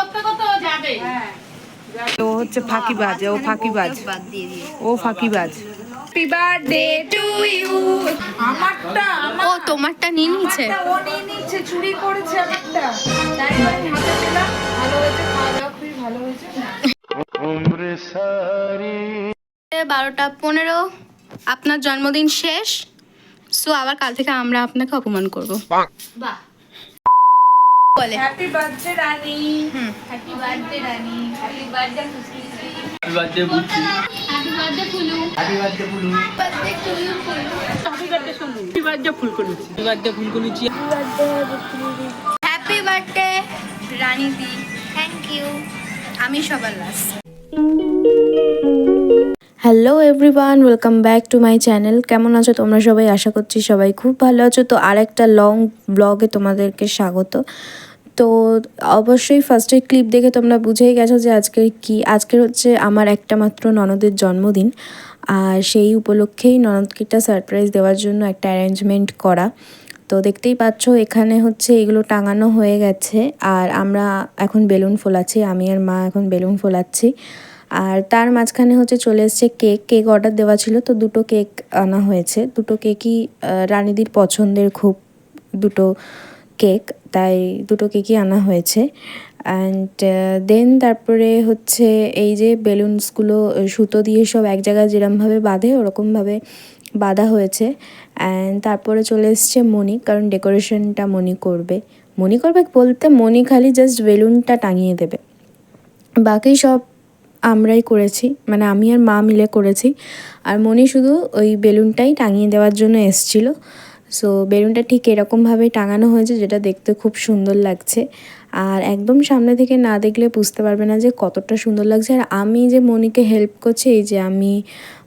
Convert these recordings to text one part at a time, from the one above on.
করতে করতে ও যাবে। ও হচ্ছে ফাঁকিবাজ ও ফাঁকিবাজ। ও ফাঁকিবাজ। হ্যাপি বার্থডে টু ইউ আমারটা ও তোমারটা নিয়ে নিয়েছে? ও নিয়ে নিচ্ছে চুরি করেছে আমারটা। তাই আমি হাতে দিলাম। ভালো হয়েছে খাওয়া দাওয়া খুবই ভালো হয়েছে। বারোটা পনেরো। আপনার জন্মদিন শেষ। সো আবার কাল থেকে আমরা আপনাকে অপমান করব। বাহ। বলে happy birthday Rani happy birthday Rani happy birthday Khushi happy birthday happy birthday Phulu happy birthday Phulu happy birthday happy birthday happy birthday রানীদি thank you আমি সবার last hello everyone welcome back to my channel কেমন আছো তোমরা সবাই? আশা করছি সবাই খুব ভালো আছো। তো আরেকটা লং ব্লগে তোমাদেরকে স্বাগত। তো অবশ্যই ফার্স্টে ক্লিপ দেখে তোমরা বুঝেই গেছো যে আজকের কি, আজকের হচ্ছে আমার একটা মাত্র ননদের জন্মদিন। আর সেই উপলক্ষেই ননদকে একটা সারপ্রাইজ দেওয়ার জন্য একটা অ্যারেঞ্জমেন্ট করা। তো দেখতেই পাচ্ছ, এখানে হচ্ছে এগুলো টাঙানো হয়ে গেছে। আর আমরা এখন বেলুন ফোলাচ্ছি, আমি আর মা এখন বেলুন ফোলাচ্ছি। আর তার মাঝখানে হচ্ছে চলে এসছে কেক কেক অর্ডার দেওয়া ছিল, তো দুটো কেক আনা হয়েছে। দুটো কেকই রানীদির পছন্দের খুব দুটো কেক, তাই দুটো কেকই আনা হয়েছে। অ্যান্ড দেন তারপরে হচ্ছে এই যে বেলুনসগুলো সুতো দিয়ে সব এক জায়গায় যেরমভাবে বাঁধে, ওরকমভাবে বাঁধা হয়েছে। অ্যান্ড তারপরে চলে এসছে মণি, কারণ ডেকোরেশনটা মণি করবে। মণি করবে বলতে মণি খালি জাস্ট বেলুনটা টাঙিয়ে দেবে। বাকি সব আমরাই করেছি মানে আমি আর মা মিলে করেছি। আর মনি শুধু ওই বেলুনটাই টাঙিয়ে দেওয়ার জন্য এসছিল। সো বেলুনটা ঠিক এরকমভাবে টাঙানো হয়েছে, যেটা দেখতে খুব সুন্দর লাগছে। আর একদম সামনে থেকে না দেখলে বুঝতে পারবে না যে কতটা সুন্দর লাগছে। আর আমি যে মনিকে হেল্প করছি, এই যে আমি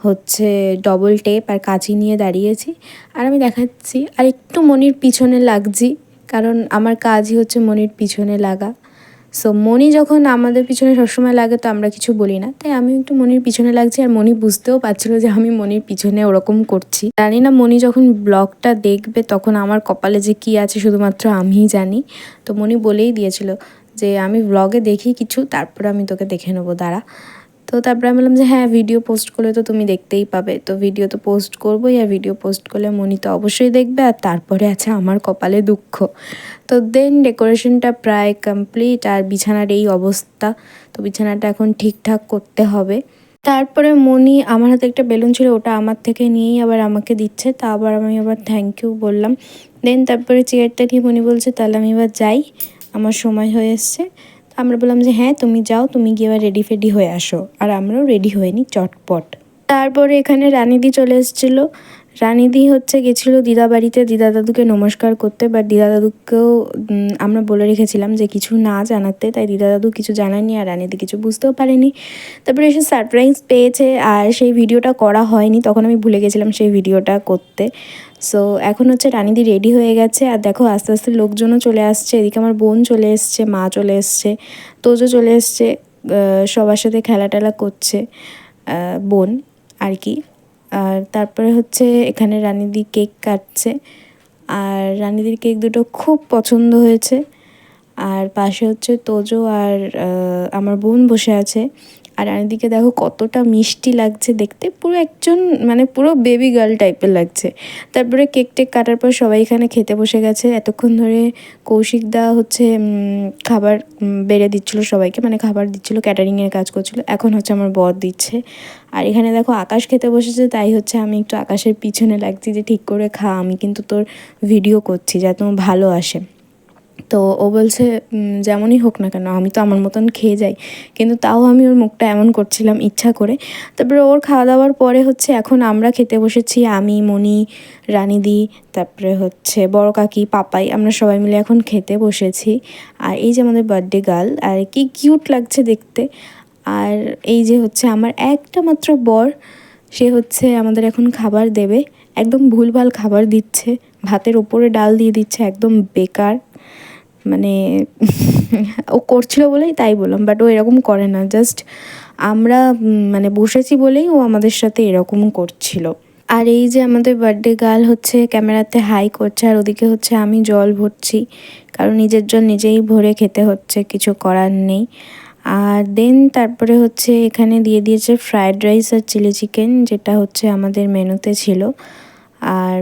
হচ্ছে ডবল টেপ আর কাঁচি নিয়ে দাঁড়িয়েছি। আর আমি দেখাচ্ছি, আর একটু মনির পিছনে লাগছি, কারণ আমার কাজই হচ্ছে মনির পিছনে লাগা। সো মনি যখন আমাদের পিছনে সবসময় লাগে তো আমরা কিছু বলি না। তাই আমি একটু মনির পিছনে লাগছি আর মনি বুঝতেও পারছিল যে আমি মনির পিছনে ওরকম করছি। জানি না মনি যখন ব্লগটা দেখবে তখন আমার কপালে যে কি আছে শুধুমাত্র আমিই জানি। তো মনি বলেই দিয়েছিল যে, আমি ব্লগে দেখি কিছু, তারপর আমি তোকে দেখে নেব, দাঁড়া। তো তারপরে আমি বললাম যে হ্যাঁ ভিডিও পোস্ট করলে তো তুমি দেখতেই পাবে। তো ভিডিও তো পোস্ট করবোই আর ভিডিও পোস্ট করলে মনি তো অবশ্যই দেখবে আর তারপরে আছে আমার কপালে দুঃখ। তো দেন ডেকোরেশনটা প্রায় কমপ্লিট আর বিছানার এই অবস্থা। তো বিছানাটা এখন ঠিকঠাক করতে হবে। তারপরে মনি আমার হাতে একটা বেলুন ছিল, ওটা আমার থেকে নিয়েই আবার আমাকে দিচ্ছে। তা আবার আমি আবার থ্যাংক ইউ বললাম। দেন তারপরে চেয়ারটা নিয়ে মনি বলছে, তাহলে আমি এবার যাই। আমার সময় হয়ে এসছে। আমরা বললাম যে হ্যাঁ তুমি যাও, তুমি গিয়ে রেডি ফেডি হয়ে আসো। আর আমরাও রেডি হয়ে নিই চটপট। তারপরে এখানে রানিদি চলে এসেছিল। রানিদি হচ্ছে গেছিল দিদা বাড়িতে, দিদা দাদুকে নমস্কার করতে বাট দিদা দাদুকেও আমরা বলে রেখেছিলাম যে কিছু না জানাতে, তাই দিদা দাদু কিছু জানায়নি আর রানিদি কিছু বুঝতেও পারেনি। তারপরে এসে সারপ্রাইজ পেয়েছে আর সেই ভিডিওটা করা হয়নি, তখন আমি ভুলে গেছিলাম সেই ভিডিওটা করতে। সো এখন হচ্ছে রানিদি রেডি হয়ে গেছে আর দেখো আস্তে আস্তে লোকজনও চলে আসছে, এদিকে আমার বোন চলে এসছে, মা চলে এসছে, তোজো চলে এসছে সবার সাথে খেলা টেলা করছে বোন, আর কি। আর তারপরে হচ্ছে এখানে রানিদি কেক কাটছে। আর রানিদির কেক দুটো খুব পছন্দ হয়েছে। আর পাশে হচ্ছে তোজো আর আমার বোন বসে আছে। আর রানিদিকে দেখো কতটা মিষ্টি লাগছে দেখতে। পুরো একজন মানে পুরো বেবি গার্ল টাইপের লাগছে। তারপরে কেক টেক কাটার পর সবাই এখানে খেতে বসে গেছে। এতক্ষণ ধরে কৌশিক দা হচ্ছে খাবার বেড়ে দিচ্ছিল সবাইকে। মানে খাবার দিচ্ছিল ক্যাটারিংয়ের কাজ করছিল। এখন হচ্ছে আমার বর দিচ্ছে। আর এখানে দেখো আকাশ খেতে বসেছে, তাই হচ্ছে আমি একটু আকাশের পিছনে লাগছি যে ঠিক করে খা, আমি কিন্তু তোর ভিডিও করছি, যাতে তোমার ভালো আসে। তো ও বলছে যেমনই হোক না কেন, আমি তো আমার মতন খেয়ে যাই। কিন্তু তাও আমি ওর মুখটা এমন করছিলাম ইচ্ছা করে। তারপরে ওর খাওয়া দাওয়ার পরে হচ্ছে এখন আমরা খেতে বসেছি, আমি, মণি, রানিদি, তারপরে হচ্ছে বড় কাকি, পাপাই, আমরা সবাই মিলে এখন খেতে বসেছি। আর এই যে আমাদের বার্থডে গার্ল আর কি কিউট লাগছে দেখতে। আর এই যে হচ্ছে আমার একটা মাত্র বর, সে হচ্ছে আমাদের এখন খাবার দেবে। একদম ভুলভাল খাবার দিচ্ছে, ভাতের ওপরে ডাল দিয়ে দিচ্ছে, একদম বেকার। মানে ও করছিল বলেই তাই বললাম বাট ও এরকম করে না। জাস্ট আমরা মানে বসেছি বলেই ও আমাদের সাথে এরকম করছিল। আর এই যে আমাদের বার্থডে গার্ল হচ্ছে, ক্যামেরাতে হাই করছে, আর ওদিকে হচ্ছে আমি জল ভরছি, কারণ নিজের জল নিজেই ভরে খেতে হচ্ছে, কিছু করার নেই। আর দেন তারপরে হচ্ছে এখানে দিয়ে দিয়েছে ফ্রায়েড রাইস আর চিলি চিকেন যেটা হচ্ছে আমাদের মেনুতে ছিল। আর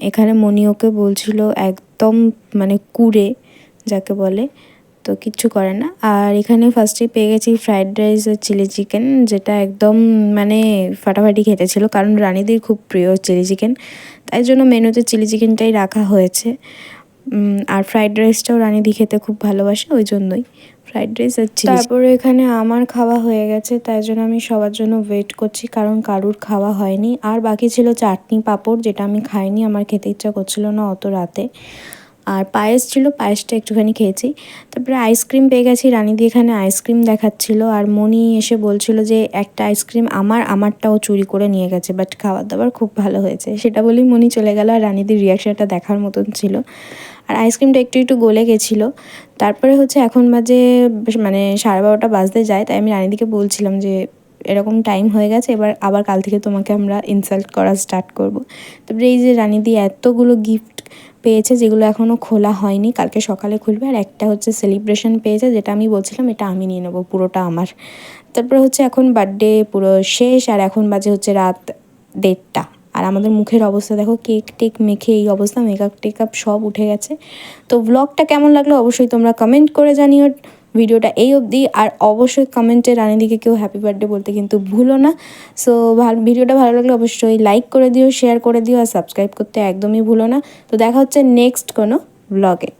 এখানে মনি ওকে বলছিল একদম মানে কুড়ে যাকে বলে, তো কিচ্ছু করে না। আর এখানে ফার্স্টে পেয়ে গেছি ফ্রায়েড রাইস আর চিলি চিকেন যেটা একদম মানে ফাটাফাটি খেতে ছিল, কারণ রানীদের খুব প্রিয় চিলি চিকেন তাই জন্য মেনুতে চিলি চিকেনটাই রাখা হয়েছে। আর ফ্রাইড রাইসটাও রানীদি খেতে খুব ভালোবাসে, ওই জন্যই। ফ্রাইড রাইস আর চিলি তারপরে এখানে আমার খাওয়া হয়ে গেছে, তাই জন্য আমি সবার জন্য ওয়েট করছি, কারণ কারুর খাওয়া হয়নি। আর বাকি ছিল চাটনি পাঁপড়, যেটা আমি খাইনি, আমার খেতে ইচ্ছা করছিল না অত রাতে। আর পায়েস ছিল, পায়েসটা একটুখানি খেয়েছি। তারপরে আইসক্রিম পেয়ে গেছি রানীদি এখানে আইসক্রিম দেখাচ্ছিল আর মনি এসে বলছিল যে, একটা আইসক্রিম আমার, আমারটাও চুরি করে নিয়ে গেছে বাট খাবার দাবার খুব ভালো হয়েছে। সেটা বলেই মনি চলে গেল আর রানীদির রিয়াকশনটা দেখার মতন ছিল। আর আইসক্রিমটা একটু একটু গলে গেছিল। তারপরে হচ্ছে এখন বাজে মানে সাড়ে বারোটা বাজতে যায়, তাই আমি রানীদিকে বলছিলাম যে, এরকম টাইম হয়ে গেছে, এবার আবার কাল থেকে তোমাকে আমরা ইনসাল্ট করা স্টার্ট করব। তারপরে এই যে রানীদি এতগুলো গিফট পেয়েছে যেগুলো এখনও খোলা হয়নি। কালকে সকালে খুলবে আর একটা হচ্ছে সেলিব্রেশন পেয়েছে যেটা আমি বলছিলাম, এটা আমি নিয়ে নেব, পুরোটা আমার। তারপরে হচ্ছে এখন বার্থডে পুরো শেষ আর এখন বাজে হচ্ছে রাত দেড়টা। আর আমাদের মুখের অবস্থা দেখো কেক টেক মেখে এই অবস্থা মেকআপ টেকআপ সব উঠে গেছে। তো ব্লগটা কেমন লাগল অবশ্যই তোমরা কমেন্ট করে জানিও। ভিডিওটা এই অবধি। আর অবশ্যই কমেন্টে রানীদিকে কেউ হ্যাপি বার্থডে বলতে কিন্তু ভুলো না। সো ভিডিওটা ভালো লাগলে অবশ্যই লাইক করে দিও শেয়ার করে দিও, আর সাবস্ক্রাইব করতে একদমই ভুলো না। তো দেখা হচ্ছে নেক্সট কোনো ব্লগে